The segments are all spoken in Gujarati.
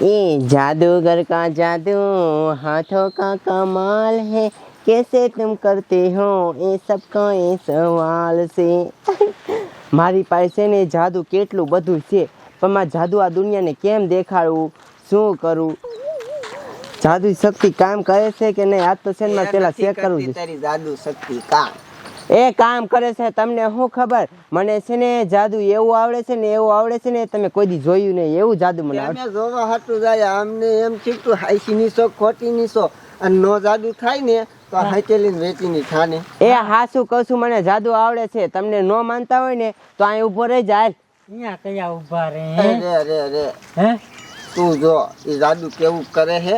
ये जादूगर का जादू हाथों का कमाल है कैसे तुम करते हो એ સબકા એ સવાલ છે મારી પાસે છે ને જાદુ કેટલું બધું છે પણ મારે જાદુ આ દુનિયાને કેમ દેખાડવું શું કરું જાદુ શક્તિ કામ કરે છે કે નહીં આજ તો છે ને મારે પેલા ચેક કરવું છે તારી જાદુ શક્તિ કામ એ કામ કરે છે તમને શું ખબર? મને છે ને જાદુ એવું આવડે છે ને એવું આવડે છે ને તમે કોઈ દી જોયું નહીં. એવું જાદુ મને આવડે જોવા હાટું જાય અમને એમ થયું હાઈસી નીસો ખોટી નીસો અને નો જાદુ થાય ને તો હાઈચેલી વેચીની થાને એ હાસું કહું છું મને જાદુ આવડે છે તમને નો માનતા હોય ને તો અહીં ઊભો રહી જાય. અહીંયા કયા ઊભા રે રે રે હે? તું જો એ જાદુ કેવું કરે છે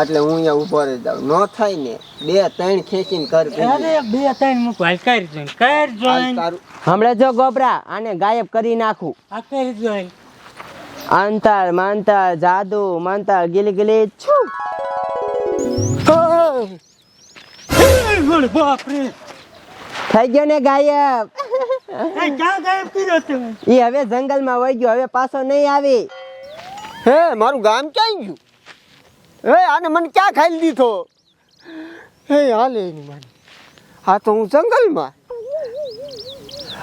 એટલે હું અહીંયા ઊભો રહી જાઉં. ન થાય ને બે ત્રણ ખેંચીને કર અરે બે ત્રણ મૂકો. હાલ કરી જોઈન કર જોઈન હમણાં જો ગોબરા આને ગાયબ કરી નાખું. આ કરી જોઈન અંતર મંતર જાદુ મંતર ગીલી ગીલી છું. બાપરે. થઈ ગયો ને ગાયબ. એ ગાયબ કર્યો તું એ હવે જંગલમાં વહી ગયો હવે પાછો નહીં આવે. હે મારું ગામ ક્યાં ગયું? હે આને મને ક્યાં ખાઈ દીધો હે હાલે એની મને હા તો હું જંગલમાં.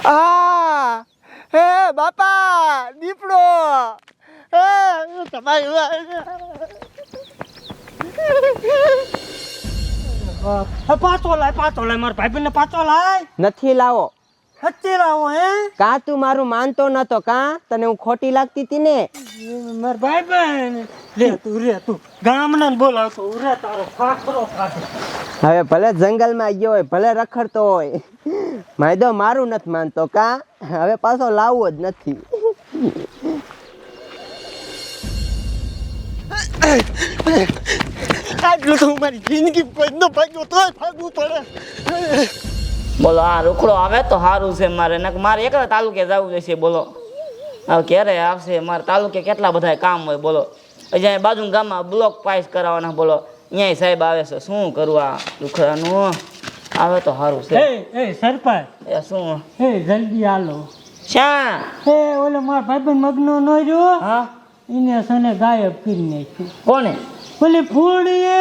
આ હે બાપા દીપડો. હે તમારી પાછો લાય પાછો લાય મારા ભાઈબંધને પાછો લાય. નથી લાવો. હચ્ચે લાવો હે? કા તું મારું માનતો નતો કાં? તને હું ખોટી લાગતી હતી ને? મારા બહેન રે તું રે તું. ગામના ને બોલાવતો રે તારો ફાકરો હવે ભલે જંગલમાં ગયો હોય ભલે રખડતો હોય. માયદો મારું નથી માનતો કાં? હવે પાછો લાવવો જ નથી. આટલું તો મારી જિંદગી કોઈ ભાગ્યો તોય ભાગવું પડે. બોલો આ રોકડો આવે તો સારું છે મારે નક મારે એકલા તાલુકે જવું જોઈશે બોલો. હવે ક્યારે આવશે? મારે તાલુકે કેટલા બધા કામ હોય બોલો. અહીંયા બાજુ ગામમાં બ્લોક પાસ કરાવવાના બોલો. અહીંયા સાહેબ આવે છે શું કરવું આ દુખડાનું આવે તો સારું છે. એ સરપંચ. એ શું? એ જલ્દી હાલો. શા? એ ઓલો મારા ભાઈબંધ મગનો નો જો હા. એને સને ગાયબ કરી નાખ્યું. કોને? ઓલી ફૂડીએ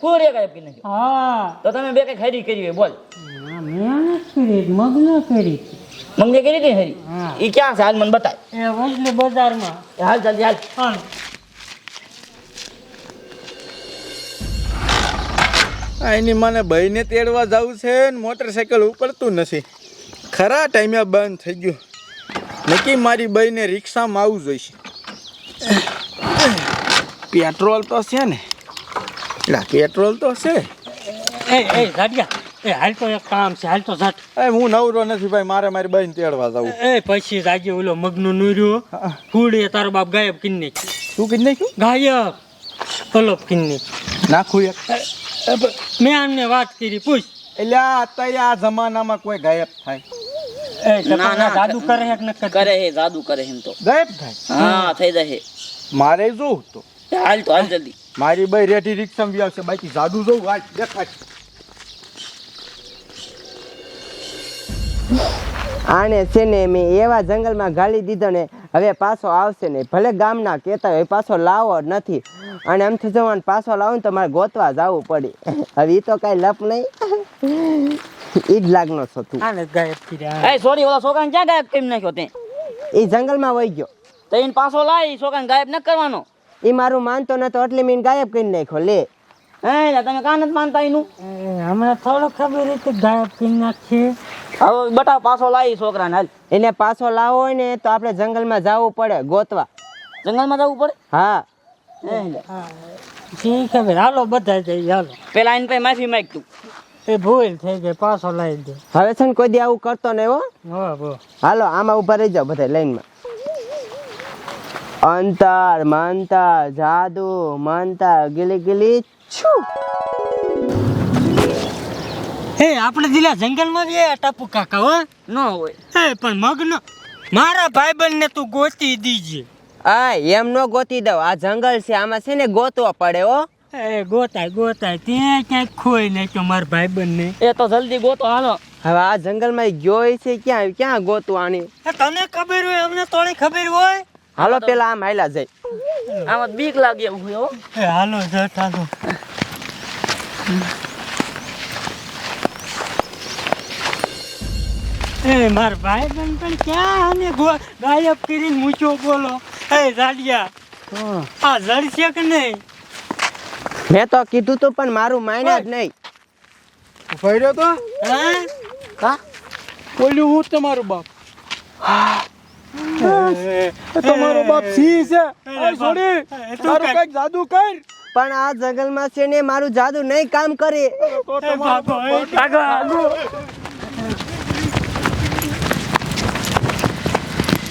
પૂરી ગાયબ કરી નાખ્યું? હા. તો તમે બે કઈ ખરી કરી હોય બોલ. મેં કરી મગ્ન કરી હતી હરી? એ ક્યાં છે? હાલ મને બતાય. એ વજલી બજારમાં. હાલ ચાલ હાલ. એની મને ભાઈને તેડવા જવું છે ને મોટરસાઇકલ ઉપડતું નથી. ખરા ટાઈમે બંધ થઈ ગયું. નક્કી મારી બઈને રિક્ષામાં આવવું જોઈશે. પેટ્રોલ તો છે ને. એટલા પેટ્રોલ તો છે. એ એ જાડિયા એ હાલ તો એક કામ છે હાલ તો જાટ એ હું નવરો નથી ભાઈ મારે મારી બહેન તેડવા જવું. એ પછી જાજે ઓલો મગનો નુર્યો. ફૂડીએ તારો બાપ ગાયબ કિન ને તું કિન નાખ્યું? ગાયબ. પલોપ કિન ને નાખું એક. મેં આમને વાત કરી પૂછ. એટલે આ અત્યારે આ જમાનામાં કોઈ ગાયબ થાય? એ જમાના જાદુ કરે હે કે ન કરે કરે હે જાદુ કરે એમ તો. ગાયબ થાય? હા થઈ જશે. મારે જોવું તો. હાલ તો હાલ જલ્દી. મારી બે રેડી રિક્ષામાં બી આવશે બાકી જાદુ જોવું હાલ દેખાય. આને છે ને મેં એવા જંગલમાં ગાળી દીધો ને હવે પાછો આવશે નહીં. ભલે ગામના કહેતા હોય પાછો લાવો નથી. અને એમ જવાનું પાછો લાવો ને તમારે મારે ગોતવા જવું પડે. હવે એ તો કાંઈ લપ નહીં. એ જ લાગનો છો તું. આને ગાયબ કર્યા. સોરી ઓલા છોકરાને ક્યાં ગાયબ કેમ નાખ્યો તે? એ જંગલમાં વહી ગયો. તો એને પાછો લાવી છોકરાને ગાયબ ન કરવાનો. એ મારું માનતો નતો એટલે મેં એને ગાયબ કરી નાખ્યો. લે. હે તમે કાન જ માનતા એનું? હમણાં થોડો ખબર હતી ગાયબ કરી નાખી હવે બટા પાછો લાવી છોકરાને હાલ. એને પાછો લાવો હોય ને તો આપણે જંગલમાં જવું પડે ગોતવા. જંગલમાં જવું પડે? હા. હે લા. જી હાલો બધા જઈ હાલો. પેલા એને પાસે માફી માંગ તું એ ભૂલ થઈ ગઈ પાછો લાવી દે. હવે છે ને કોઈ દી આવું કરતો નહીં હો હો. હાલો આમાં ઊભા રહી જાઓ બધા લાઈનમાં. અંતર મંતર જાદુ મંતર ગીલી ગીલી છું એ આપણે દિલા જંગલમાં ગયા ટાપુ કાકા હો? ન હોય. એ પણ મગનો મારા ભાઈબંધને તું ગોતી દીજે. આ એમ નો ગોતી દઉં. આ જંગલ છે આમાં છે ને ગોતવો પડે હો. એ ગોતાય ગોતાય. ત્યાં ક્યાંક ખોઈ નાખ્યો મારા ભાઈબંધને. એ તો જલ્દી ગોતો હાલો. હવે આ જંગલમાં ગયો છે ક્યાં ક્યાં ગોતવાની તને ખબર હોય અમને તોને ખબર હોય? હાલો પેલા આમ હાલા જાય. આમાં બીક લાગે એવું હો. હાલો જટ હાલો એ માર ભાઈ બન પણ ક્યાં અને ગાયબ કરીને મૂક્યો બોલો? એ જાડિયા આ જડશે કે નહીં? મેં તો કીધું તો પણ મારું માન્યા જ નહીં. ફર્યો તો? હા? કા બોલ્યું હું તમારું બાપ. એ તમારો બાપ સી છે. એ એ છોડી. તારું કંઈક જાદુ કર. પણ આ જંગલમાં છે ને મારું જાદુ નહીં કામ કરે.